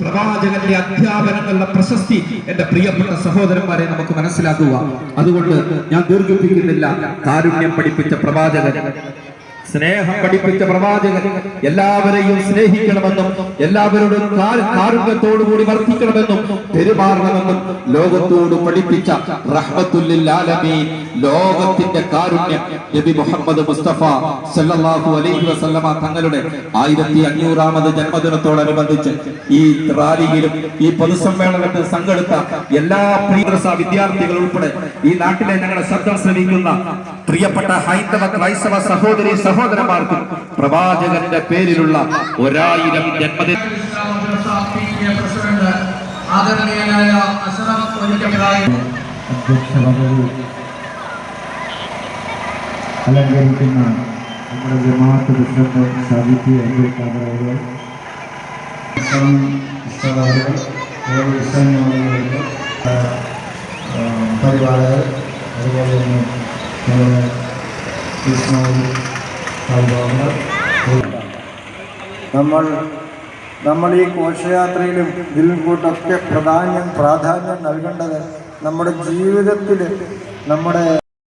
പ്രവാചകന്റെ അധ്യാപനം എന്നുള്ള പ്രശസ്തി എന്റെ പ്രിയപ്പെട്ട സഹോദരന്മാരെ നമുക്ക് മനസ്സിലാക്കുക. അതുകൊണ്ട് ഞാൻ ദീർഘിപ്പിക്കുന്നില്ല. കാരുണ്യം പഠിപ്പിച്ച പ്രവാചകൻ സ്നേഹം പഠിപ്പിച്ച പ്രവാചകൻ എല്ലാവരെയും സ്നേഹിക്കണമെന്നും എല്ലാവരോടും കാരുണ്യത്തോടുകൂടി വർദ്ധിക്കണമെന്നും പെരുമാറണമെന്നും ലോകത്തോട് പഠിപ്പിച്ച റഹ്മത്തുല്ലാലമീൻ ലോകത്തിന്റെ കാരുണ്യം നബി മുഹമ്മദ് മുസ്തഫ സല്ലല്ലാഹു അലൈഹി വസല്ലമ തങ്ങളുടെ ആയിരത്തി അഞ്ഞൂറാമത് ജന്മദിനത്തോടനുബന്ധിച്ച് ഈ റാലിയിലും ഈ പൊതുസമ്മേളനത്തിൽ സംഘടിത്ത എല്ലാ പ്രീദ്രസ വിദ്യാർത്ഥികൾ ഉൾപ്പെടെ ഈ നാട്ടിലെ ഞങ്ങളുടെ ശ്രദ്ധ ശ്രമിക്കുന്ന പ്രിയപ്പെട്ട ഹൈന്ദവ ക്രൈസ്തവ സഹോദരി സഹോദരന്മാർക്കും പ്രവാചകന്റെ പേരിലുള്ള ഒരായിരം ജന്മദിന പദവി അലങ്കരിക്കുന്ന നമ്മുടെ ജമാഅത്ത് പ്രസിഡന്റ് സാഹിത്യ അബ്ദുൽ ഖാദർ അതുപോലെ തന്നെ നമ്മൾ നമ്മൾ ഈ ഘോഷയാത്രയിലും ഇതിലും കൂട്ടൊക്കെ പ്രാധാന്യം പ്രാധാന്യം നൽകേണ്ടത് നമ്മുടെ ജീവിതത്തിൽ നമ്മുടെ